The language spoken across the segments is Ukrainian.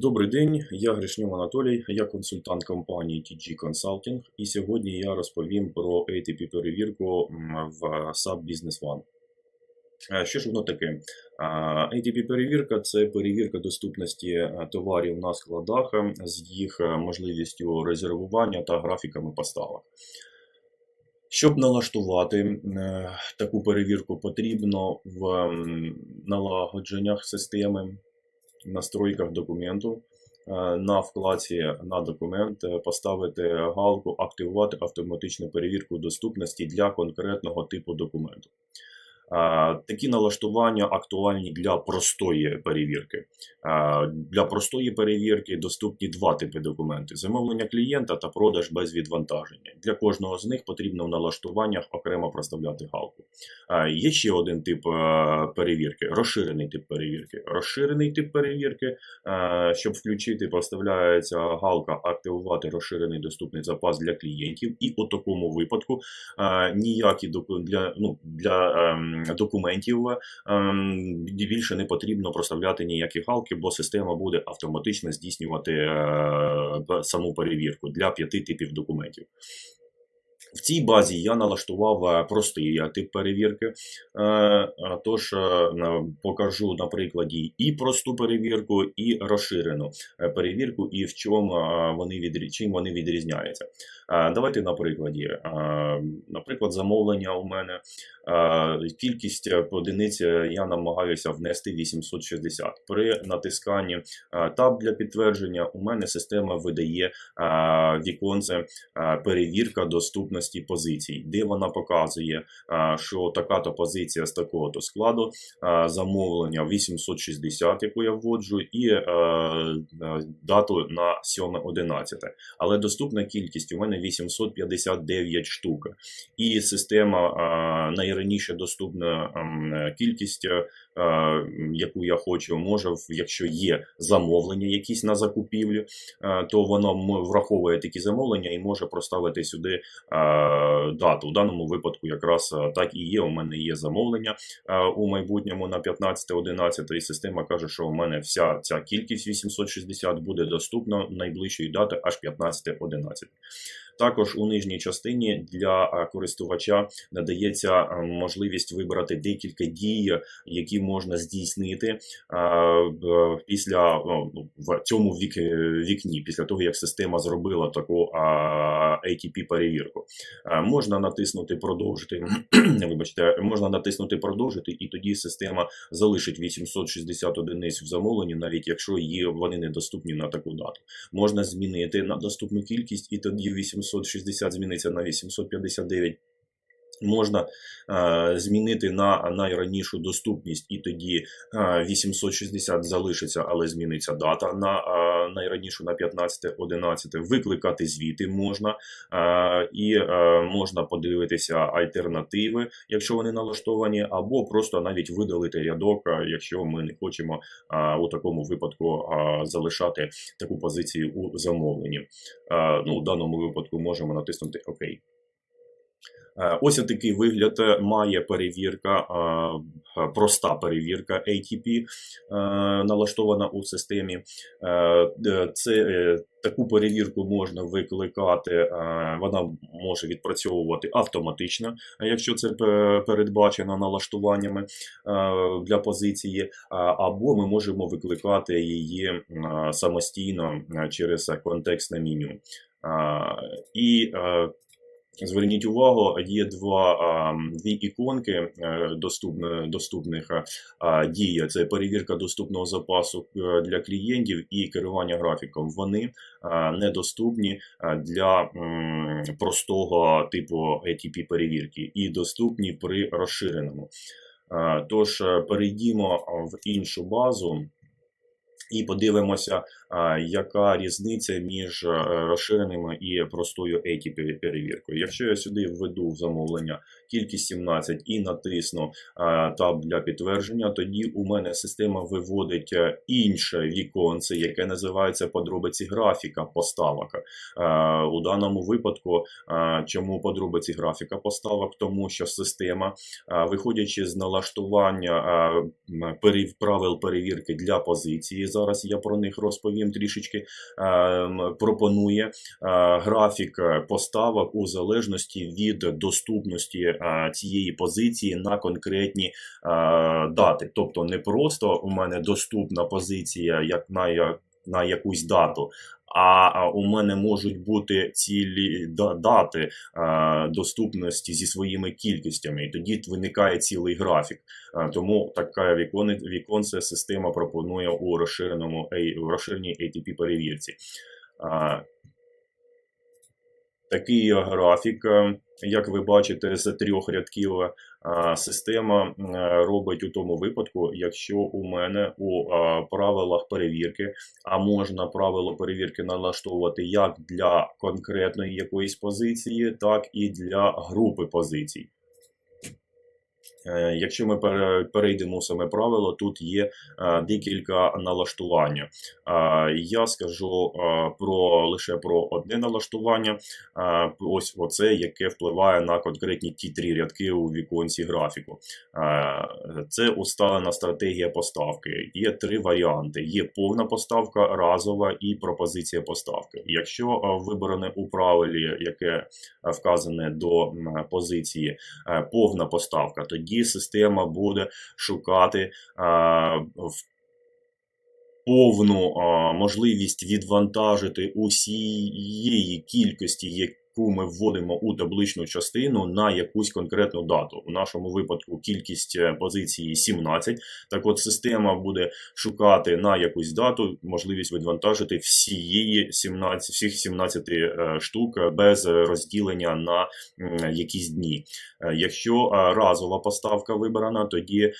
Добрий день, я Гришньов Анатолій, я консультант компанії TG Consulting, і сьогодні я розповім про ATP перевірку в SAP Business One. Що ж воно таке? ATP перевірка це перевірка доступності е, товарів на складах з їх е, можливістю резервування та графіками поставок. Щоб налаштувати е, таку перевірку, потрібно в налагодженнях системи настройках документу е, на вкладці на документ е, поставити галку Активувати автоматичну перевірку доступності для конкретного типу документу. Е, Такі налаштування актуальні для простої перевірки. Е, Для простої перевірки доступні два типи документів: замовлення клієнта та продаж без відвантаження. Для кожного з них потрібно в налаштуваннях окремо проставляти галку. Е, Є ще один тип перевірки розширений тип перевірки. Розширений тип перевірки, щоб включити, проставляється галка активувати розширений доступний запас для клієнтів, і у такому випадку ніякі для, ну, для ем, документів ем, більше не потрібно проставляти ніякі галки, бо система буде автоматично здійснювати е, саму перевірку для п'яти типів документів. В цій базі я налаштував е, простий е, тип перевірки. Е, Тож покажу на прикладі і просту перевірку, і розширену перевірку, і в чому вони відрі- чим вони відрізняються. Давайте на прикладі. Наприклад, замовлення у мене кількість одиниць я намагаюся внести 860. При натисканні таб для підтвердження у мене система видає віконце перевірка доступності позицій, де вона показує, е, що така-то позиція з такого-то складу, е, замовлення 860, яку я вводжу, і е, дату на 7.11. Але доступна кількість у мене 859 штук. І система найраніше доступна ем, кількість, яку я хочу, може, якщо є замовлення якісь на закупівлю, то воно враховує такі замовлення і може проставити сюди дату. У даному випадку якраз е, так і є. У мене є замовлення е, у майбутньому на 15-11, і система каже, що у мене вся ця кількість 860 буде доступна найближчої дати аж 15-11. Також у нижній частині для е, користувача надається е, можливість вибрати декілька дій, які можна здійснити е, після ну, в цьому вік, вікні, після того як система зробила таку ATP перевірку. Можна натиснути продовжити. Вибачте, можна натиснути продовжити, і тоді система залишить 860 одиниць в замовленні, навіть якщо є вони недоступні на таку дату. Можна змінити на доступну кількість, і тоді 860 зміниться на 859. Можна е, змінити на найранішу доступність, і тоді е, 860 залишиться, але зміниться дата на е, найранішу на 15-11. Викликати звіти можна, е, і е, можна подивитися альтернативи, якщо вони налаштовані, або просто навіть видалити рядок, е, якщо ми не хочемо е, у такому випадку е, залишати таку позицію у замовленні. Е, Ну, у даному випадку можемо натиснути ОК. Е, Ось такий вигляд е, має перевірка, е, проста перевірка ATP, налаштована у системі. Це таку перевірку можна викликати, вона може відпрацьовувати автоматично, якщо це передбачено налаштуваннями для позиції, або ми можемо викликати її самостійно через контекстне меню. І Зверніть увагу, є два, дві іконки е, доступних а, дій. Це перевірка доступного запасу е, для клієнтів і керування графіком. Вони недоступні для простого типу ATP перевірки і доступні при розширеному. Тож е, перейдімо в іншу базу. І подивимося, яка різниця між е, розширеними і простою ATP перевіркою. Якщо я сюди введу в замовлення кількість 17 і натисну таб для підтвердження, тоді у мене система виводить е, інше віконце, яке називається подробиці графіка поставок. Е, У даному випадку, е, чому подробиці графіка поставок? Тому що система, виходячи з налаштування правил перевірки для позиції зараз я про них розповім трішечки. Пропонує графік поставок у залежності від доступності цієї позиції на конкретні е, дати. Тобто не просто у мене доступна позиція як на, на якусь дату. А у мене можуть бути цілі дати е, доступності зі своїми кількостями, і тоді виникає цілий графік. Е, Тому така вікон, віконце система пропонує у розширеному в розширеній ATP перевірці. Такий графік, е, як ви бачите, з трьох рядків е, система е, робить у тому випадку, якщо у мене у правилах перевірки, а можна правило перевірки налаштовувати як для конкретної якоїсь позиції, так і для групи позицій. Е, Якщо ми перейдемо в саме правило, тут є е, декілька налаштування. Е, Я скажу про лише про одне налаштування. Ось оце, яке впливає на конкретні ті три рядки у віконці графіку. Це усталена стратегія поставки. Є три варіанти: є повна поставка, разова і пропозиція поставки. Якщо вибране у правилі, яке вказане до позиції повна поставка, тоді система буде шукати е, в повну а, можливість відвантажити усієї кількості, яку ми вводимо у табличну частину на якусь конкретну дату. У нашому випадку кількість е, позиції 17. Так от система буде шукати на якусь дату можливість відвантажити всієї 17, всіх 17 е, штук без розділення на якісь дні. Е, Якщо е, разова поставка вибрана, тоді е,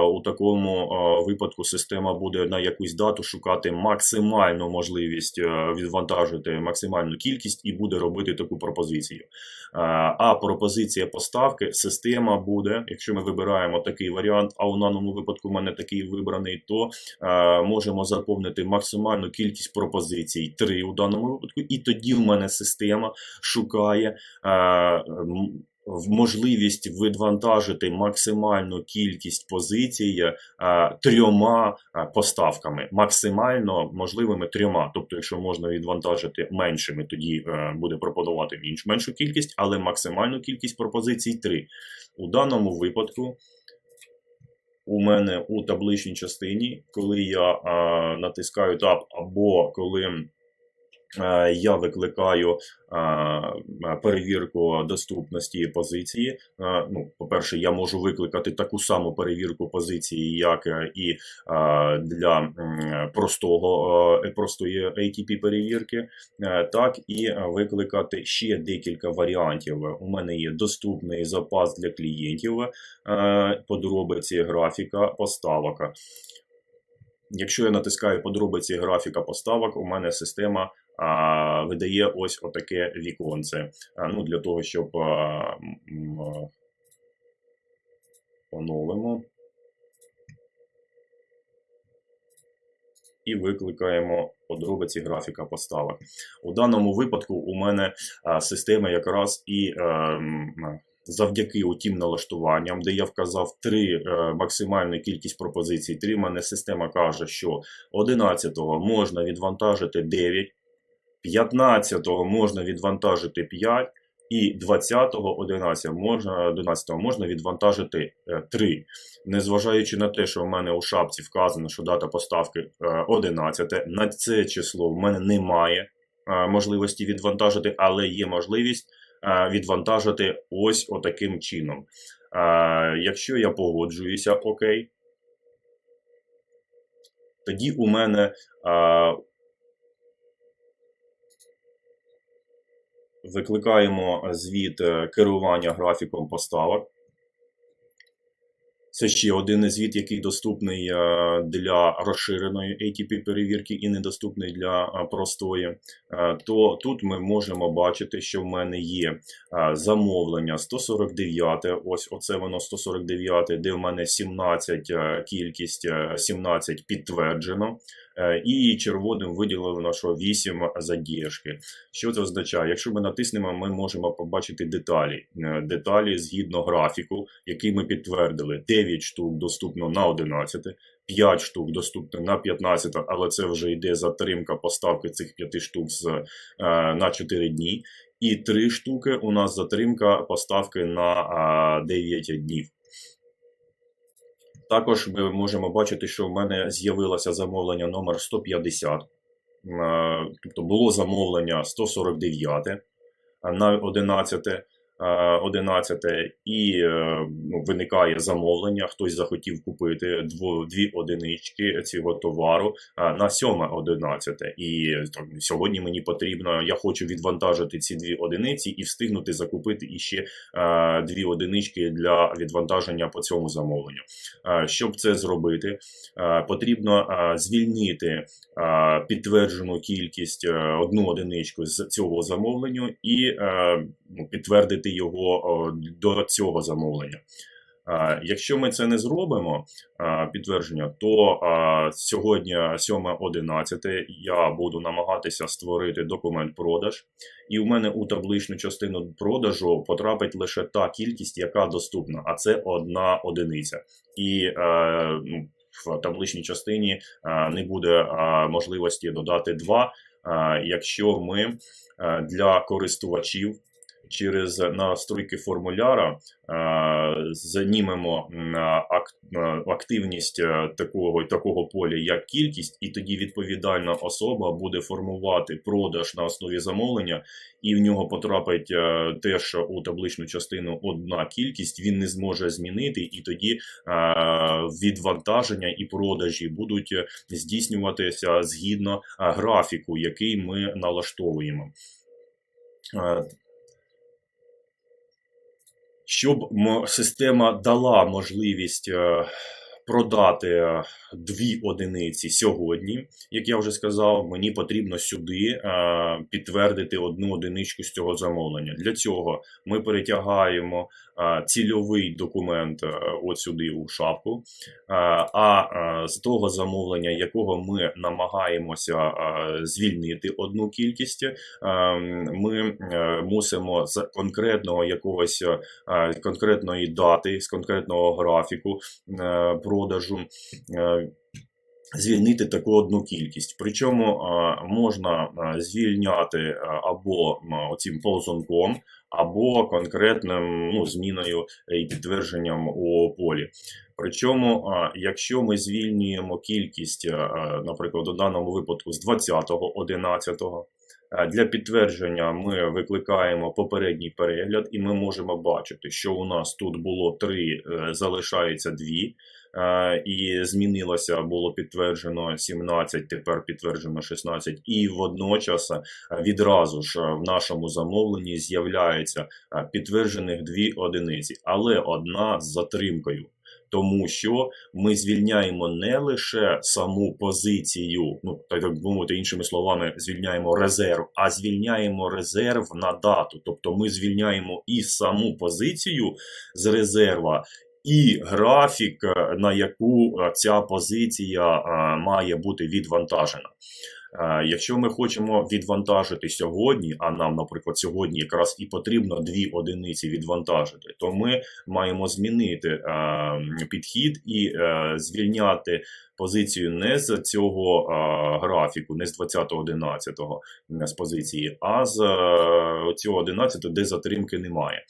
у такому е, випадку система буде на якусь дату шукати максимальну можливість е, відвантажити максимальну кількість і буде робити таку пропозицію. Е, А пропозиція поставки система буде, якщо ми вибираємо такий варіант, а у даному випадку в мене такий вибраний, то е, можемо заповнити максимальну кількість пропозицій 3 у даному випадку, і тоді в мене система шукає. В можливість відвантажити максимальну кількість позицій е, трьома е, поставками, максимально можливими трьома. Тобто, якщо можна відвантажити меншими, тоді е, буде пропонувати інш меншу кількість, але максимальну кількість пропозицій три. У даному випадку. У мене у табличній частині, коли я е, натискаю Tab, або коли я викликаю е, перевірку доступності позиції. Е, Ну, по-перше, я можу викликати таку саму перевірку позиції, як е, і е, для простого, е, простої ATP перевірки, е, так і е, викликати ще декілька варіантів. У мене є доступний запас для клієнтів, е, подробиці графіка поставок. Якщо я натискаю подробиці графіка поставок, у мене система а, видає ось отаке віконце. А, ну, для того, щоб а, м, а, оновимо. І викликаємо подробиці графіка поставок. У даному випадку у мене а, система якраз і ем, завдяки тим налаштуванням, де я вказав три е, максимальну кількість пропозицій. Три мене система каже, що 11-го можна відвантажити 9, 15-го можна відвантажити 5, і 20-го 11 можна, 11 можна відвантажити е, 3. Незважаючи на те, що в мене у шапці вказано, що дата поставки е, 11, на це число в мене немає е, можливості відвантажити, але є можливість е, відвантажити ось отаким чином. Е, Якщо я погоджуюся, окей, тоді у мене викликаємо звіт е, керування графіком поставок. Це ще один звіт, який доступний е, для розширеної ATP перевірки і недоступний для е, простої. То тут ми можемо бачити, що в мене є замовлення 149. Ось оце воно 149, де в мене 17 е, кількість е, 17 підтверджено. Е, І червоним виділено, що 8 задержки. Що це означає? Якщо ми натиснемо, ми можемо побачити деталі. Е, Деталі згідно графіку, який ми підтвердили. 9 штук доступно на 11, 5 штук доступно на 15, але це вже йде затримка поставки цих 5 штук з, е, на 4 дні. І 3 штуки у нас затримка поставки на е, 9 днів. Також ми можемо бачити, що в мене з'явилося замовлення номер 150. Е, Тобто було замовлення 149 на 11. Е, 11 і е, ну, виникає замовлення. Хтось захотів купити дво, дві одинички цього товару е, на 7 11. І так, сьогодні мені потрібно, я хочу відвантажити ці дві одиниці і встигнути закупити іще е, дві одинички для відвантаження по цьому замовленню. Е, Щоб це зробити, е, потрібно е, звільнити е, підтверджену кількість е, одну одиничку з цього замовлення і е, ну, підтвердити його до цього замовлення. Якщо ми це не зробимо, підтвердження, то сьогодні 7.11 я буду намагатися створити документ продаж, і у мене у табличну частину продажу потрапить лише та кількість, яка доступна, а це одна одиниця. І е, ну, в табличній частині е, не буде е, можливості додати 2, е, якщо ми для користувачів через настройки формуляра е, ак- е, активність е, такого, такого поля як кількість, і тоді відповідальна особа буде формувати продаж на основі замовлення, і в нього потрапить е, теж у табличну частину одна кількість, він не зможе змінити, і тоді е, відвантаження і продажі будуть е, здійснюватися згідно е, графіку, який ми налаштовуємо. Щоб система дала можливість е, продати дві одиниці сьогодні, як я вже сказав, мені потрібно сюди е, підтвердити одну одиничку з цього замовлення. Для цього ми перетягаємо е, цільовий документ е, от сюди у шапку. А з того замовлення, якого ми намагаємося звільнити одну кількість, ми мусимо з конкретного якогось конкретної дати, з конкретного графіку продажу. е, Звільнити таку одну кількість. Причому е, можна е, звільняти або м, оцим ползунком, або конкретним ну, зміною і підтвердженням у полі. Причому, якщо ми звільнюємо кількість, наприклад, у даному випадку з 20.11, Е, Для підтвердження ми викликаємо попередній перегляд, і ми можемо бачити, що у нас тут було 3, залишається 2, і змінилося, було підтверджено 17, тепер підтверджено 16. І водночас е, відразу ж е, в нашому замовленні з'являється е, підтверджених 2 одиниці, але одна з затримкою. Тому що ми звільняємо не лише саму позицію, ну так би мовити, іншими словами, звільняємо резерв, а звільняємо резерв на дату. Тобто ми звільняємо і саму позицію з резерва, і графік, е, на яку е, ця позиція е, має бути відвантажена. Якщо ми хочемо відвантажити сьогодні, а нам, наприклад, сьогодні якраз і потрібно дві одиниці відвантажити, то ми маємо змінити підхід і звільняти позицію не з цього графіку, не з 20.11 з позиції, а з цього 11, де затримки немає.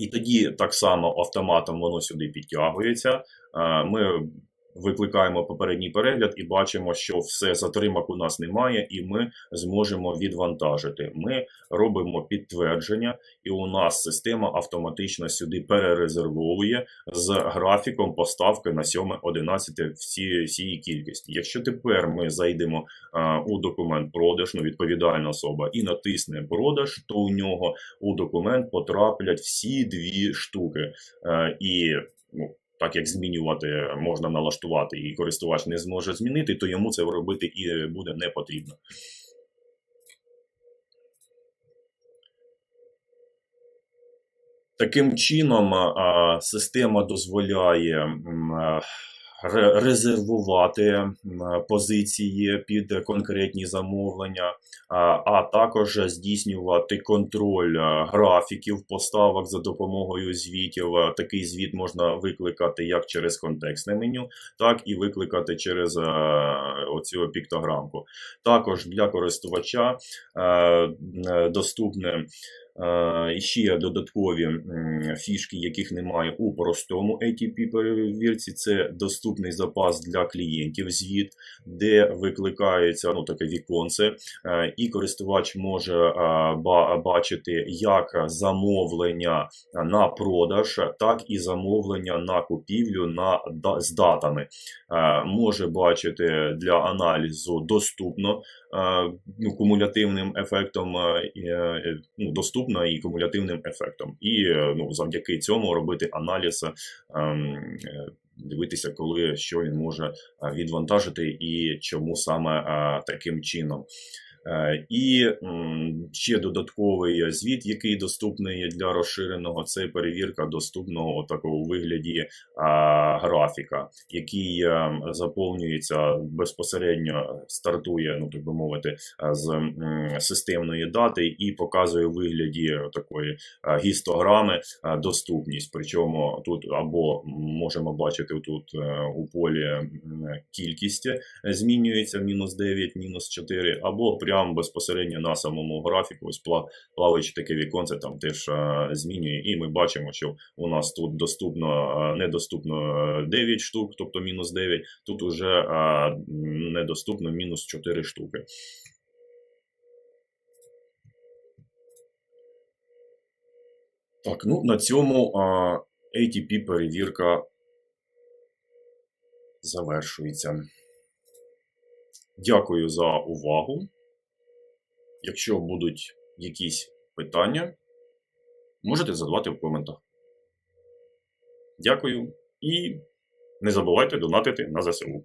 І тоді так само автоматом воно сюди підтягується. Е, Ми викликаємо попередній перегляд і бачимо, що все затримок у нас немає, і ми зможемо відвантажити. Ми робимо підтвердження, і у нас система автоматично сюди перерезервовує з графіком поставки на 7.11 всі, всієї кількості. Якщо тепер ми зайдемо у документ продаж, ну відповідальна особа, і натисне продаж, то у нього у документ потраплять всі дві штуки. Е, і ну, так як змінювати можна налаштувати, і користувач не зможе змінити, то йому це робити і буде не потрібно. Таким чином, система дозволяє резервувати позиції під конкретні замовлення, а, також здійснювати контроль графіків поставок за допомогою звітів. Такий звіт можна викликати як через контекстне меню, так і викликати через оцю піктограмку. Також для користувача доступне ще додаткові фішки, яких немає у простому ATP перевірці. Це доступний запас для клієнтів звіт, де викликається ну, таке віконце, е, і користувач може бачити як замовлення на продаж, так і замовлення на купівлю на, з датами. Е, Може бачити для аналізу доступно е, ну, кумулятивним ефектом ну, доступно і кумулятивним ефектом. І е, ну, завдяки цьому робити аналіз, е, ем, е, дивитися, коли що він може відвантажити і чому саме таким чином. Е, І ще додатковий звіт, який доступний для розширеного, це перевірка доступного такого вигляді графіка, який е, заповнюється безпосередньо, стартує, ну так би мовити, з системної дати і показує у вигляді такої гістограми доступність. Причому тут або можемо бачити тут е, у полі кількість е, змінюється мінус 9, мінус 4, або прямо безпосередньо на самому графіку, ось плаваючи таке віконце там теж е, змінює, і ми бачимо, що у нас тут доступно е, недоступно е, 9 штук, тобто мінус 9, тут уже е, недоступно мінус 4 штуки. Так, ну на цьому ATP перевірка завершується. Дякую за увагу. Якщо будуть якісь питання, можете задавати в коментах. Дякую і не забувайте донатити на ЗСУ.